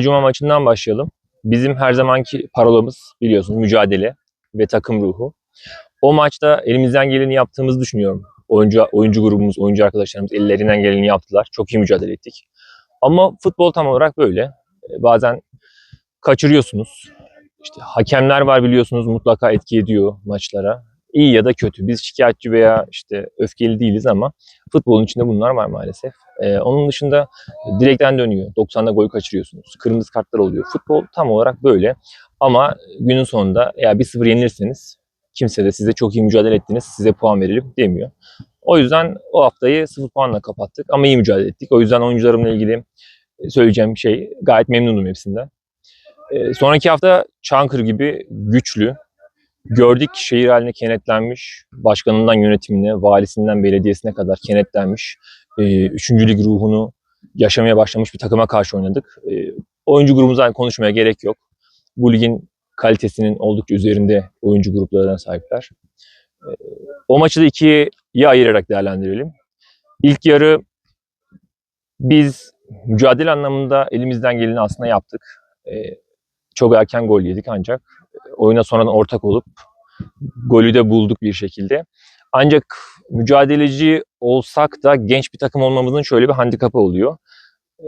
Cuma maçından başlayalım. Bizim her zamanki parolamız biliyorsun mücadele ve takım ruhu. O maçta elimizden geleni yaptığımızı düşünüyorum. Oyuncu oyuncu grubumuz, oyuncu arkadaşlarımız ellerinden geleni yaptılar. Çok iyi mücadele ettik. Ama futbol tam olarak böyle. Ee, Bazen kaçırıyorsunuz. İşte hakemler var biliyorsunuz mutlaka etki ediyor maçlara. İyi ya da kötü. Biz şikayetçi veya işte öfkeli değiliz ama futbolun içinde bunlar var maalesef. Ee, onun dışında direkten dönüyor. 90'da gol kaçırıyorsunuz. Kırmızı kartlar oluyor. Futbol tam olarak böyle. Ama günün sonunda eğer 1-0 yenilirseniz kimse de size çok iyi mücadele ettiniz, size puan verelim demiyor. O yüzden o haftayı 0 puanla kapattık ama iyi mücadele ettik. O yüzden oyuncularımla ilgili söyleyeceğim bir şey gayet memnunum hepsinden. Ee, sonraki hafta Çankırı gibi güçlü, gördük şehir haline kenetlenmiş, başkanından yönetimine, valisinden belediyesine kadar kenetlenmiş, e, üçüncü lig ruhunu yaşamaya başlamış bir takıma karşı oynadık. E, oyuncu grubumuzdan konuşmaya gerek yok. Bu ligin kalitesinin oldukça üzerinde oyuncu gruplarına sahipler. E, o maçı da ikiye ayırarak değerlendirelim. İlk yarı biz mücadele anlamında elimizden geleni aslında yaptık. E, çok erken gol yedik ancak oyuna sonradan ortak olup golü de bulduk bir şekilde. Ancak mücadeleci olsak da genç bir takım olmamızın şöyle bir handikapı oluyor. Ee,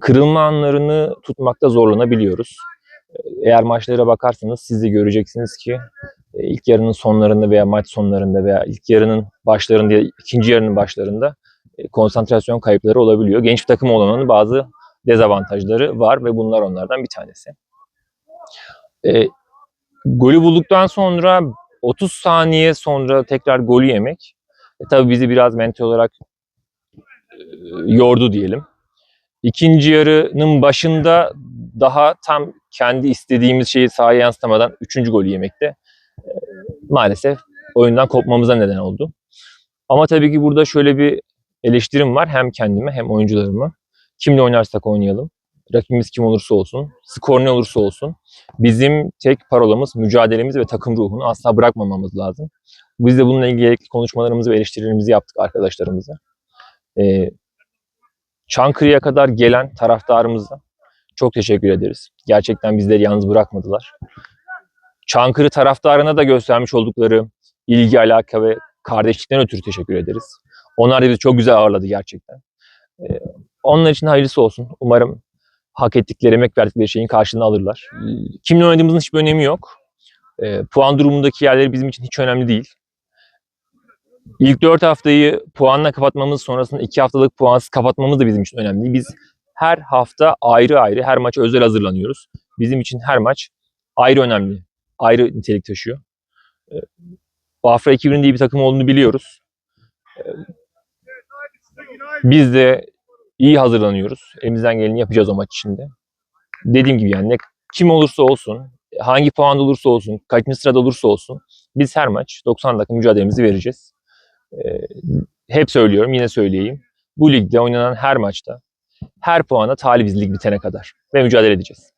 Kırılma anlarını tutmakta zorlanabiliyoruz. Ee, Eğer maçlara bakarsanız siz de göreceksiniz ki e, ilk yarının sonlarında veya maç sonlarında veya ilk yarının başlarında ya ikinci yarının başlarında e, konsantrasyon kayıpları olabiliyor. Genç bir takım olmanın bazı dezavantajları var ve bunlar onlardan bir tanesi. Golü bulduktan sonra 30 saniye sonra tekrar golü yemek e, tabii bizi biraz mental olarak e, yordu diyelim. İkinci yarının başında daha tam kendi istediğimiz şeyi sahaya yansıtamadan üçüncü golü yemekte e, maalesef oyundan kopmamıza neden oldu. Ama tabii ki burada şöyle bir eleştirim var hem kendime hem oyuncularıma. Kimle oynarsak oynayalım. Rakibimiz kim olursa olsun, skor ne olursa olsun. Bizim tek parolamız mücadelemiz ve takım ruhunu asla bırakmamamız lazım. Biz de bununla ilgili gerekli konuşmalarımızı ve eleştirilerimizi yaptık arkadaşlarımıza. Ee, Çankırı'ya kadar gelen taraftarımıza çok teşekkür ederiz. Gerçekten bizleri yalnız bırakmadılar. Çankırı taraftarına da göstermiş oldukları ilgi, alaka ve kardeşlikten ötürü teşekkür ederiz. Onlar da bizi çok güzel ağırladı gerçekten. Ee, onlar için hayırlısı olsun. Umarım hak ettikleri, emek verdikleri şeyin karşılığını alırlar. Kimle oynadığımızın hiçbir önemi yok. Ee, puan durumundaki yerleri bizim için hiç önemli değil. İlk 4 haftayı puanla kapatmamız sonrasında 2 haftalık puansız kapatmamız da bizim için önemli. Biz her hafta ayrı ayrı her maça özel hazırlanıyoruz. Bizim için her maç ayrı önemli, ayrı nitelik taşıyor. Ee, Bafra 2000'in iyi bir takım olduğunu biliyoruz. Ee, Biz de iyi hazırlanıyoruz. Elimizden geleni yapacağız o maç içinde. Dediğim gibi yani ne, kim olursa olsun, hangi puanda olursa olsun, kaçıncı sırada olursa olsun biz her maç 90 dakika mücadelemizi vereceğiz. Ee, hep söylüyorum, yine söyleyeyim. Bu ligde oynanan her maçta, her puana talibizlik bitene kadar ve mücadele edeceğiz.